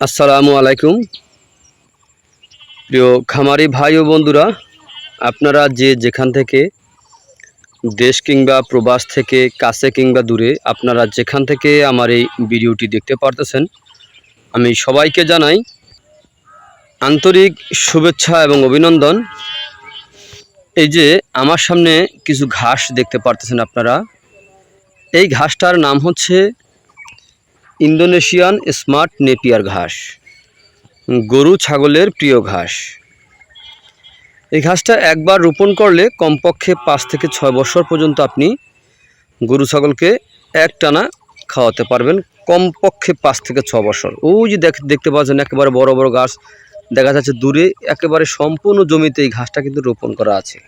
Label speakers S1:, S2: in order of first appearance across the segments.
S1: আসসালামু আলাইকুম। প্রিয় খামারি ভাই ও বন্ধুরা, আপনারা যে যেখান থেকে দেশ কিংবা প্রবাস থেকে কাছে কিংবা দূরে, আপনারা যেখান থেকে আমার এই ভিডিওটি দেখতে পারতেছেন, আমি সবাইকে জানাই আন্তরিক শুভেচ্ছা এবং অভিনন্দন। এই যে আমার সামনে কিছু ঘাস দেখতে পারতেছেন আপনারা। এই ঘাসটার নাম হচ্ছে ইন্দোনেশিয়ান স্মার্ট নেপিয়ার ঘাস, গরু ছাগলের প্রিয় ঘাস। এই ঘাসটা একবার রোপণ করলে কমপক্ষে পাঁচ থেকে ছয় বছর পর্যন্ত আপনি গরু ছাগলকে একটানা খাওয়াতে পারবেন, কমপক্ষে পাঁচ থেকে ছ বছর। ওই যে দেখ, দেখতে পাচ্ছেন একেবারে বড় বড় গাছ দেখা যাচ্ছে দূরে একেবারে সম্পূর্ণ জমিতে এই ঘাসটা কিন্তু রোপণ করা আছে।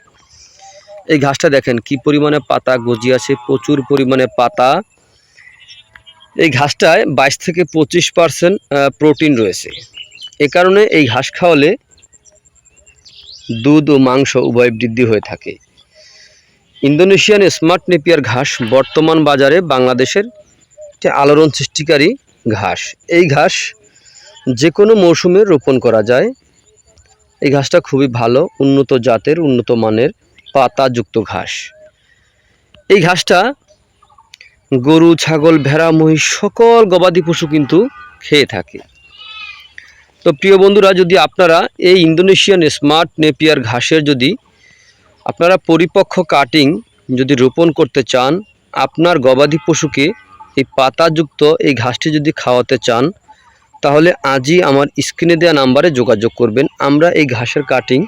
S1: এই ঘাসটা দেখেন কি পরিমাণে পাতা গজি আছে, প্রচুর পরিমাণে পাতা। এই ঘাসটায় বাইশ থেকে পঁচিশ পার্সেন্ট প্রোটিন রয়েছে। এ কারণে এই ঘাস খাওয়ালে দুধ ও মাংস উভয় বৃদ্ধি হয়ে থাকে। ইন্দোনেশিয়ান স্মার্ট নেপিয়ার ঘাস বর্তমান বাজারে বাংলাদেশের একটি আলোড়ন সৃষ্টিকারী ঘাস। এই ঘাস যে কোনো মৌসুমে রোপণ করা যায়। এই ঘাসটা খুবই ভালো, উন্নত জাতের, উন্নত মানের পাতাযুক্ত ঘাস। এই ঘাসটা গরু, ছাগল, ভেড়া, মহিষ, সকল গবাদি পশু কিন্তু খেয়ে থাকে। তো প্রিয় বন্ধুরা, যদি আপনারা এই ইন্দোনেশিয়ান স্মার্ট নেপিয়ার ঘাসের যদি আপনারা পরিপক্ক কাটিং যদি রোপণ করতে চান, আপনার গবাদি পশুকে এই পাতাযুক্ত এই ঘাসটি যদি খাওয়াতে চান, তাহলে আজই আমার স্ক্রিনে দেওয়া নাম্বারে যোগাযোগ করবেন। আমরা এই ঘাসের কাটিং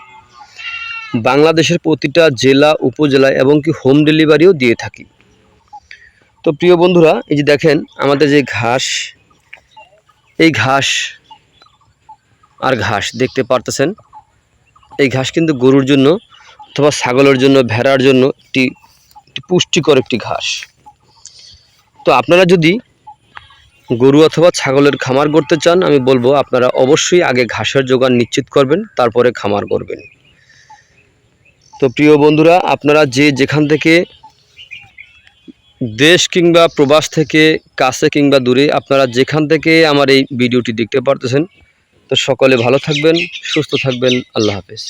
S1: বাংলাদেশের প্রতিটা জেলা উপজেলায় এবং কি হোম ডেলিভারিও দিয়ে থাকি। তো প্রিয় বন্ধুরা, এই যে দেখেন, আমাদের যে ঘাস, এই ঘাস আর ঘাস দেখতে পারতেছেন। এই ঘাস কিন্তু গরুর জন্য অথবা ছাগলের জন্য, ভেড়ার জন্য একটি পুষ্টিকর একটি ঘাস। তো আপনারা যদি গরু অথবা ছাগলের খামার করতে চান, আমি বলব আপনারা অবশ্যই আগে ঘাসের যোগান নিশ্চিত করবেন, তারপরে খামার করবেন। তো প্রিয় বন্ধুরা, আপনারা যে যেখান থেকে দেশ কিংবা প্রবাস থেকে কাছে কিংবা দূরে আপনারা যেখান থেকে আমার এই ভিডিওটি দেখতে পারতেছেন, তো সকলে ভালো থাকবেন, সুস্থ থাকবেন, আল্লাহ হাফেজ।